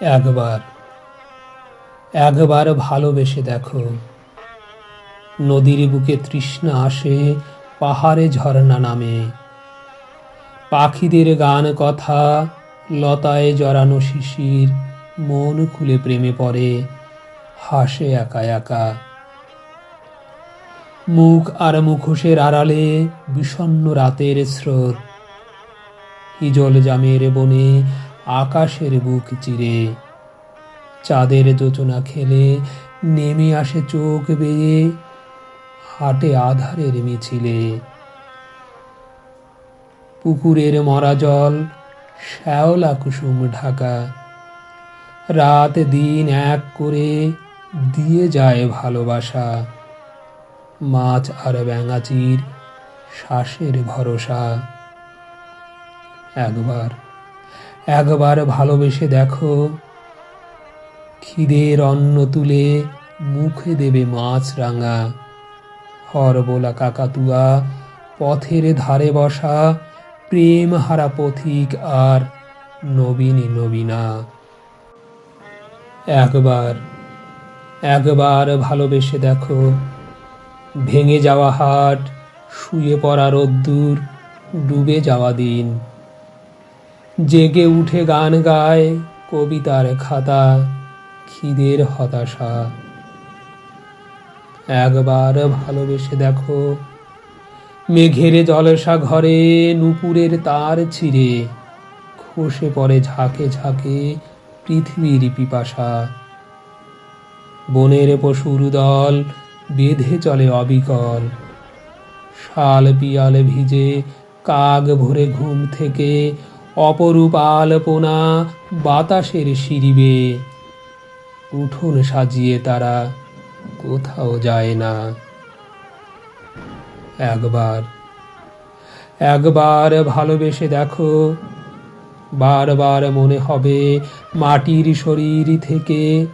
একবার একবার ভালোবেসে দেখো। নদীর বুকে তৃষ্ণা আসে পাহাড়ে ঝর্ণা নামে। পাখিদের গান কথা লতায় জড়ানো শিশির মন খুলে প্রেমে পড়ে, হাসে একা একা। মুখ আর মুখোশের আড়ালে বিষণ্ণ রাতের স্রোত। হিজল জামের বনে আকাশের বুক চিরে। চাঁদের যোচনা খেলে নেমে আসে চোখ বেয়ে, হাটে আধারের মিছিলে। পুকুরের মরা জল, শ্যাওলা কুসুম ঢাকা। রাত দিন এক করে দিয়ে যায় ভালোবাসা। মাছ আর ব্যাঙাচির শ্বাসের ভরসা। একবার একবার ভালোবেসে দেখো। খিদের অন্ন তুলে মুখে দেবে মাছ রাঙা। হরবোলা কাকাতুয়া, পথের ধারে বসা, প্রেম হারা পথিক আর নবীনী নবীনা। একবার একবার ভালোবেসে দেখো। ভেঙে যাওয়া হাট, শুয়ে পড়া রোদ্দুর, ডুবে যাওয়া দিন। জেগে উঠে গান গায় কবিতার খাতা, খিদের হতাশা। একবার ভালোবেসে দেখো, মেঘেরে জলসা ঘরে নুপুরের তার ছিঁড়ে, খসে পড়ে ঝাঁকে ঝাঁকে পৃথিবীর পিপাসা। বনের পশুর দল বেঁধে চলে অবিকল, শাল পিয়াল ভিজে কাক ভরে ঘুম থেকে অপরূপ আলপনা বাতাসের শিরিবে উঠোন সাজিয়ে তারা কোথাও যায় না। একবার একবার ভালোবেসে দেখো, বারবার মনে হবে মাটির শরীর থেকে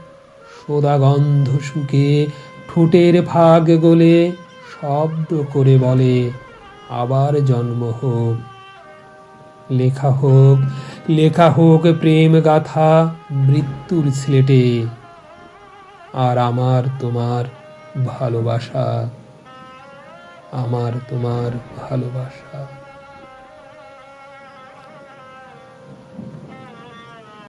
গন্ধ শুকে ঠোঁটের ফাগ গলে শব্দ করে বলে, আবার জন্ম হোক। লেখা হোক লেখা হোক প্রেম গাথা মৃত্যুর স্লেটে। আর আমার তোমার ভালোবাসা, আমার তোমার ভালোবাসা।